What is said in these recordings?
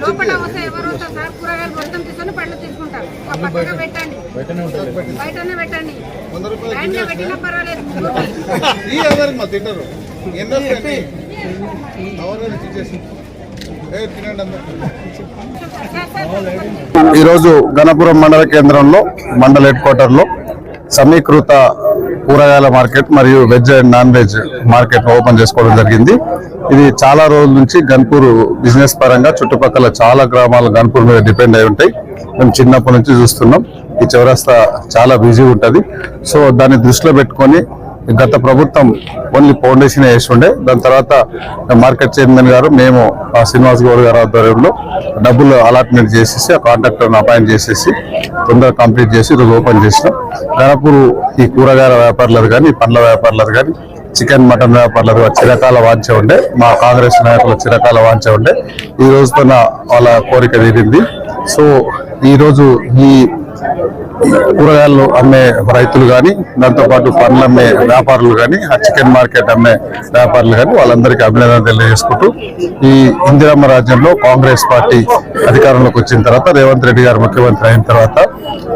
లోపల వస్తే ఎవరు వస్తారు సార్ కూరగాయలు మొత్తం తీసుకొని పండ్లు తీసుకుంటారు. పక్కగా పెట్టండి. బయటనే పెట్టండి. పెట్టినా పర్వాలేదు. తింటారు? ఈరోజు గణపురం మండల కేంద్రంలో మండల హెడ్ క్వార్టర్లో సమీకృత కూరగాయల మార్కెట్ మరియు veg and non veg market open చేసుకోవడం జరిగింది. ఇది చాలా రోజుల నుంచి గన్పూర్ బిజినెస్ పరంగా చుట్టుపక్కల చాలా గ్రామాలు గన్పూర్ మీద డిపెండ్ అయి ఉంటాయి. మేము చిన్నప్పటి నుంచి చూస్తున్నాం. ఈ చౌరస్తా చాలా బిజీ ఉంటుంది. సో దాన్ని దృష్టిలో పెట్టుకొని గత ప్రభుత్వం ఓన్లీ ఫౌండేషన్ వేసి ఉండే దాని తర్వాత మార్కెట్ చైర్మన్ గారు మేము ఆ శ్రీనివాస్ గౌడ్ గారి ఆధ్వర్యంలో డబ్బులు అలాట్మెంట్ చేసేసి ఆ కాంట్రాక్టర్ని అపాయింట్ చేసేసి తొందరగా కంప్లీట్ చేసి ఈరోజు ఓపెన్ చేసినాం. దాదాపు ఈ కూరగాయల వ్యాపారులు కానీ పండ్ల వ్యాపారులు కానీ చికెన్ మటన్ వ్యాపారులు చిరకాల వాంచ ఉండే. మా కాంగ్రెస్ నాయకులు చిరకాల వాంచ ఉండే. ఈ రోజుతో వాళ్ళ కోరిక తీరింది. సో ఈరోజు ఈ కూరగాయలు అమ్మే రైతులు కానీ దాంతోపాటు పండ్లు అమ్మే వ్యాపారులు కానీ ఆ చికెన్ మార్కెట్ అమ్మే వ్యాపారులు కానీ వాళ్ళందరికీ అభినందన తెలియజేసుకుంటూ ఈ ఇందిరమ్మ రాజ్యంలో కాంగ్రెస్ పార్టీ అధికారంలోకి వచ్చిన తర్వాత రేవంత్ రెడ్డి గారు ముఖ్యమంత్రి అయిన తర్వాత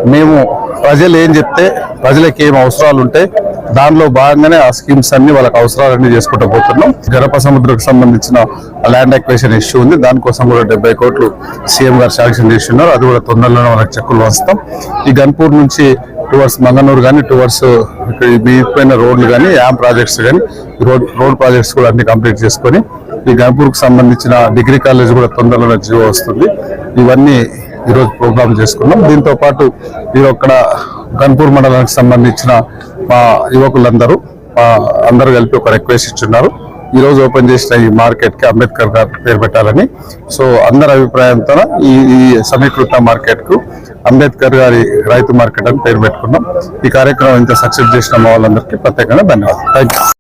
మేము ప్రజలు ఏం చెప్తే ప్రజలకు ఏం అవసరాలు ఉంటాయి దానిలో భాగంగానే ఆ స్కీమ్స్ అన్ని వాళ్ళకి అవసరాలన్నీ చేసుకుంటూ పోతున్నాం. గడప సముద్రకు సంబంధించిన ల్యాండ్ అక్వేషన్ ఇష్యూ ఉంది. దానికోసం కూడా డెబ్బై కోట్లు సీఎం గారు శాంక్షన్ చేస్తున్నారు. అది కూడా తొందరలోనే వాళ్ళకి చెక్కులు వస్తాం ఈ గన్పూర్ నుంచి టువర్డ్స్ మంగనూరు కానీ టువర్డ్స్ మిగిలిపోయిన రోడ్లు కానీ యామ్ ప్రాజెక్ట్స్ కానీ రోడ్ రోడ్ ప్రాజెక్ట్స్ కూడా అన్ని కంప్లీట్ చేసుకొని ఈ గన్పూర్కి సంబంధించిన డిగ్రీ కాలేజ్ కూడా తొందరలోనే జీవో వస్తుంది. ఇవన్నీ ఈరోజు ప్రోగ్రామ్ చేసుకున్నాం. దీంతో పాటు మీరు అక్కడ గన్పూర్ మండలానికి సంబంధించిన మా యువకులందరూ అందరూ కలిపి ఒక రిక్వెస్ట్ ఇచ్చున్నారు. ఈ రోజు ఓపెన్ చేసిన ఈ మార్కెట్కి అంబేద్కర్ గారు పేరు పెట్టాలని. సో అందరి అభిప్రాయంతో ఈ ఈ సమీకృత మార్కెట్కు అంబేద్కర్ గారి రైతు మార్కెట్ అని పేరు పెట్టుకున్నాం. ఈ కార్యక్రమం ఇంత సక్సెస్ చేసిన మా వాళ్ళందరికీ ప్రత్యేకంగా ధన్యవాదాలు. Thank you